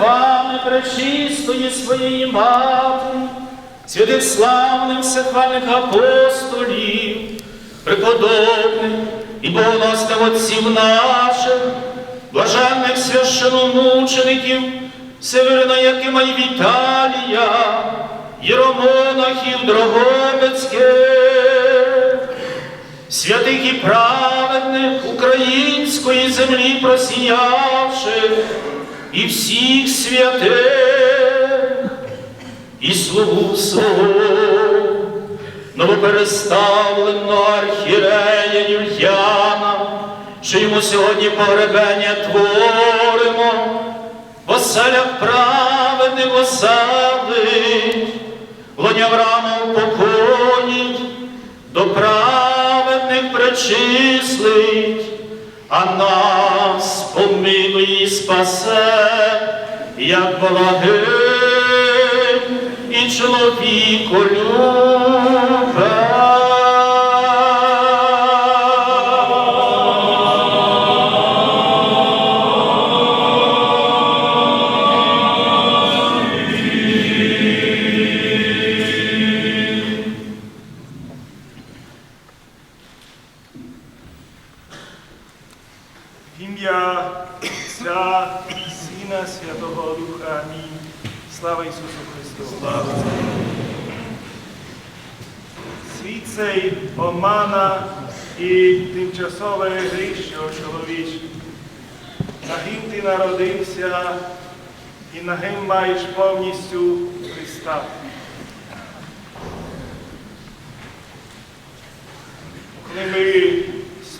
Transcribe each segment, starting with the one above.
молитвами пречистої своєї мати, святих славних всехвальних апостолів, преподобних і богоносних отців наших, блаженних священомучеників, Северина Якима і Віталія, Єромонахів Дрогобицьких, святих і праведних української землі просіявших, і всіх святих, і слугу свого, новопереставленого архірея Юльяна, що йому сьогодні погребення творимо, в оселях праведних лоня Авраама упокоїть, до праведних причислить, а нас помилуй і спасе, як благим і чоловіку В і нагим маєш повністю Христа. Коли ми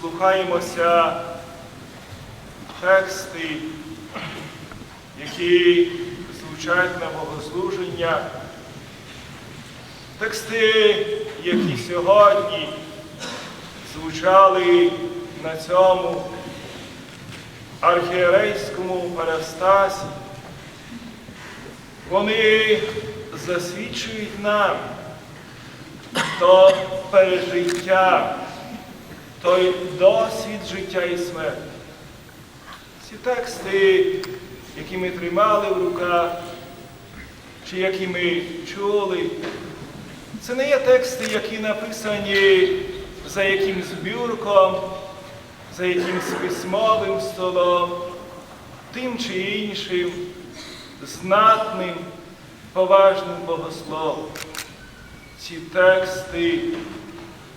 слухаємося тексти, які звучать на богослуження, Тексти, які сьогодні звучали на цьому архієрейському парастасі, вони засвідчують нам то пережиття, той досвід життя і смерті. Ці тексти, які ми тримали в руках, чи які ми чули, це не є тексти, які написані за якимсь бюрком, за якимсь письмовим столом, тим чи іншим знатним, поважним богословом. Ці тексти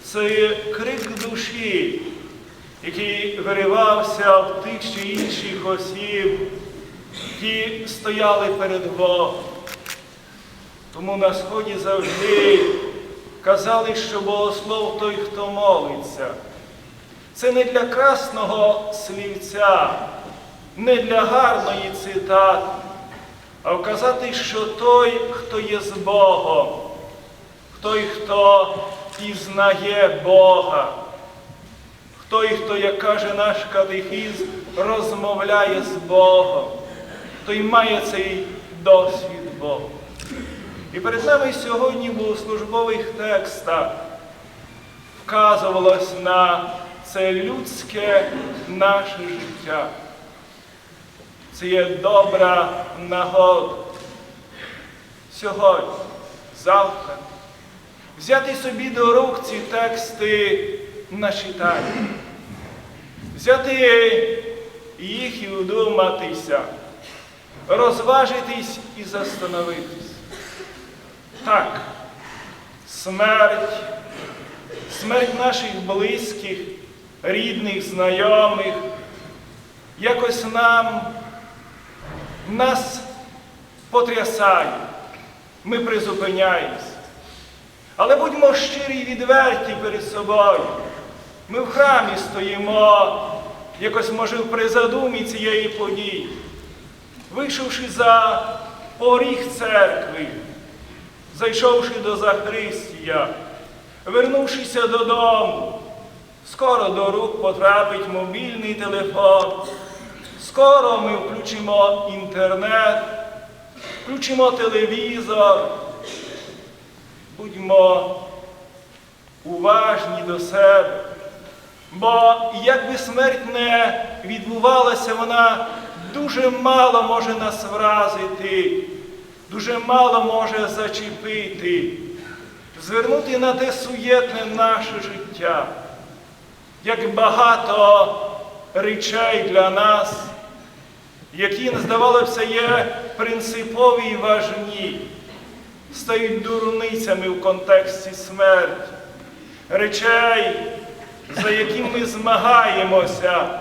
це крик душі, який виривався в тих чи інших осіб, які стояли перед Богом. Тому на сході завжди казали, що богослов той, хто молиться. Це не для красного слівця, не для гарної цитати, а вказати, що той, хто є з Богом, той, хто пізнає Бога, той, хто, як каже наш катехіз, розмовляє з Богом, той має цей досвід Бога. І перед нами сьогодні в богослужбових текстах вказувалось на це людське наше життя. Це є добра нагода. Сьогодні, завтра, взяти собі до рук ці тексти на читання, взяти їх і удуматися, розважитись і застановитись. Так, смерть, смерть наших близьких, рідних, знайомих, якось нам нас потрясає, ми призупиняємось. Але будьмо щирі і відверті перед собою. Ми в храмі стоїмо, якось, може, в призадумі цієї події, вийшовши за поріг церкви, зайшовши до Захристія, вернувшися додому, скоро до рук потрапить мобільний телефон, скоро ми включимо інтернет, включимо телевізор, будьмо уважні до себе. Бо як би смерть не відбувалася, вона дуже мало може нас вразити, дуже мало може зачепити, звернути на те суєтне наше життя, як багато речей для нас, які, здавалося, є принципові і важні, стають дурницями в контексті смерті, речей, за яким ми змагаємося,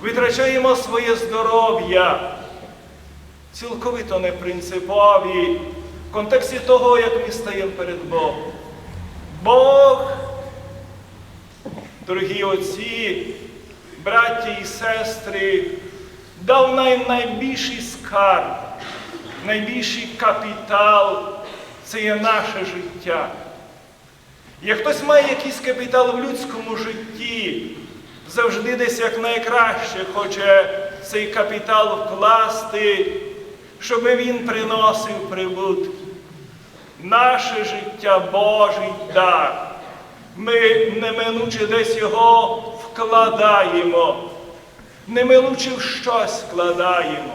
витрачаємо своє здоров'я, цілковито непринципові в контексті того, як ми стаємо перед Богом. Бог, дорогі отці, браття і сестри, дав нам найбільший скарб, найбільший капітал це є наше життя. Як хтось має якийсь капітал в людському житті, завжди десь як хоче цей капітал вкласти, щоб він приносив прибутки. Наше життя Божий дар. Ми неминуче десь його вкладаємо, неминуче в щось вкладаємо.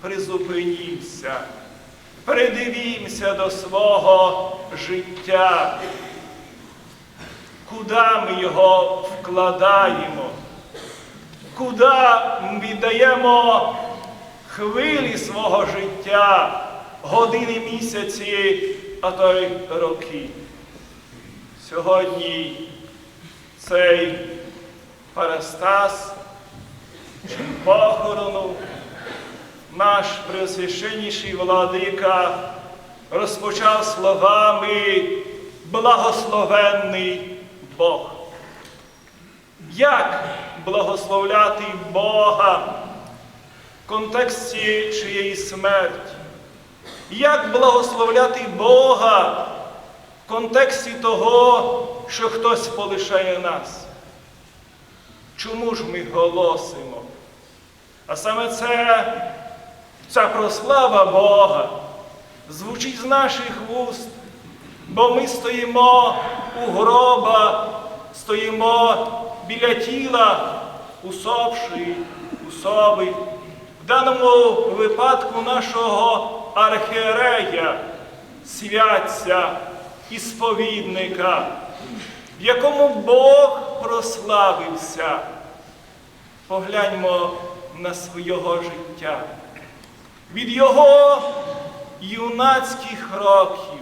Призупинімося, придивімося до свого життя. Куди ми його вкладаємо? Куди віддаємо хвилі свого життя, години, місяці, а то й роки? Сьогодні цей Парастас похорону наш преосвященніший владика розпочав словами благословенний Бог. Як благословляти Бога в контексті чиєї смерті? Як благословляти Бога в контексті того, що хтось полишає нас? Чому ж ми голосимо? А саме це, ця прослава Бога звучить з наших вуст, бо ми стоїмо у гроба, стоїмо біля тіла усопшої особи, в даному випадку нашого архієрея, святця і сповідника, в якому Бог прославився. Погляньмо на свого життя. Від його юнацьких років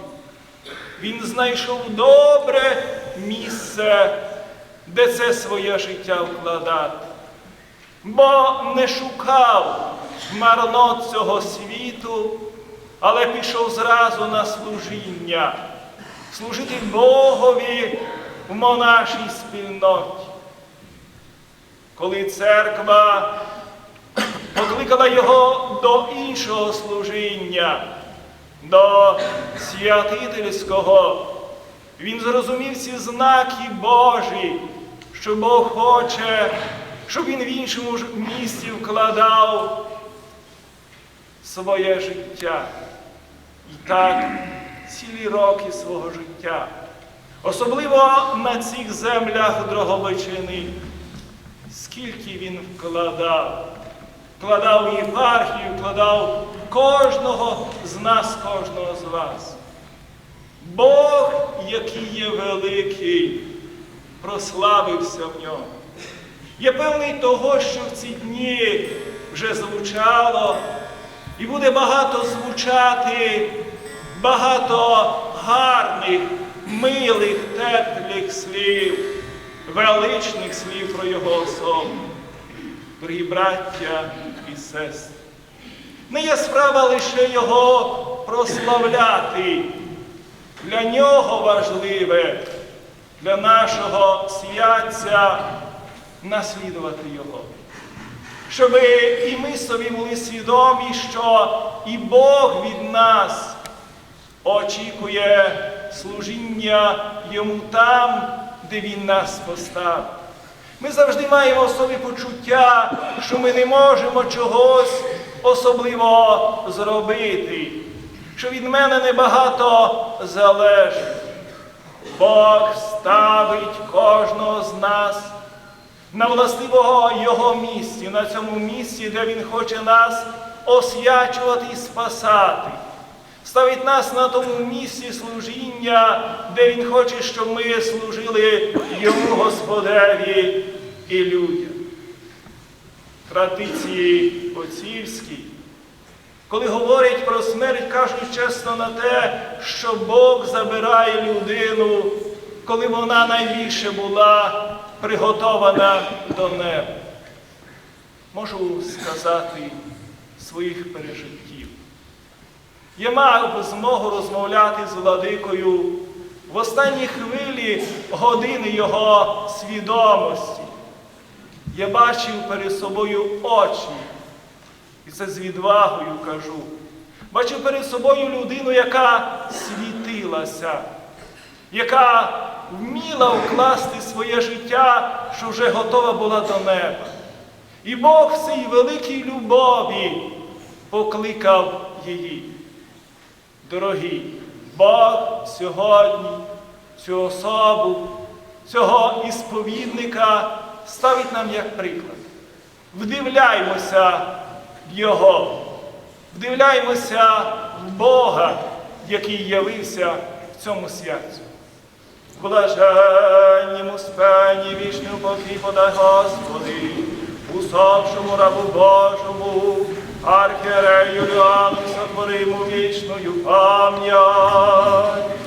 він знайшов добре місце, де це своє життя вкладати, бо не шукав марнот цього світу, але пішов зразу на служіння, служити Богові в монашій спільноті. Коли церква покликала його до іншого служіння, до святительського, він зрозумів ці знаки Божі, що Бог хоче, щоб він в іншому місці вкладав своє життя. І так цілі роки свого життя, особливо на цих землях Дроговичини, скільки він вкладав, вкладав єпархію, вкладав кожного з нас, кожного з вас. Бог, який є великий, прославився в ньому. Я певний того, що в ці дні вже звучало, і буде багато звучати, багато гарних, милих, теплих слів, величних слів про його особу. Дорогі браття і сестри, не є справа лише його прославляти. Для нього важливе, для нашого святця наслідувати його. Щоб і ми собі були свідомі, що і Бог від нас очікує служіння йому там, де Він нас поставив. Ми завжди маємо собі почуття, що ми не можемо чогось особливо зробити, що від мене небагато залежить. Бог ставить кожного з нас на властивого Його місці, на цьому місці, де Він хоче нас освячувати і спасати. Ставить нас на тому місці служіння, де Він хоче, щоб ми служили Йому Господеві і людям. Традиції отцівські, коли говорять про смерть, кажуть чесно на те, що Бог забирає людину, коли вона найбільше була приготована до неба. Можу сказати своїх пережиттів. Я мав змогу розмовляти з владикою в останній хвилі години його свідомості. Я бачив перед собою очі, і це з відвагою кажу. Бачив перед собою людину, яка світилася, яка вміла вкласти своє життя, що вже готова була до неба. І Бог в цій великій любові покликав її. Дорогі, Бог сьогодні цю особу, цього ісповідника ставить нам як приклад. Вдивляймося в Його, вдивляймося в Бога, який явився в цьому святці. Блаженнім спені вічним покій подай Господи, усопшому рабу Божому, архієрею Юліану, сотвориму вічною пам'ять.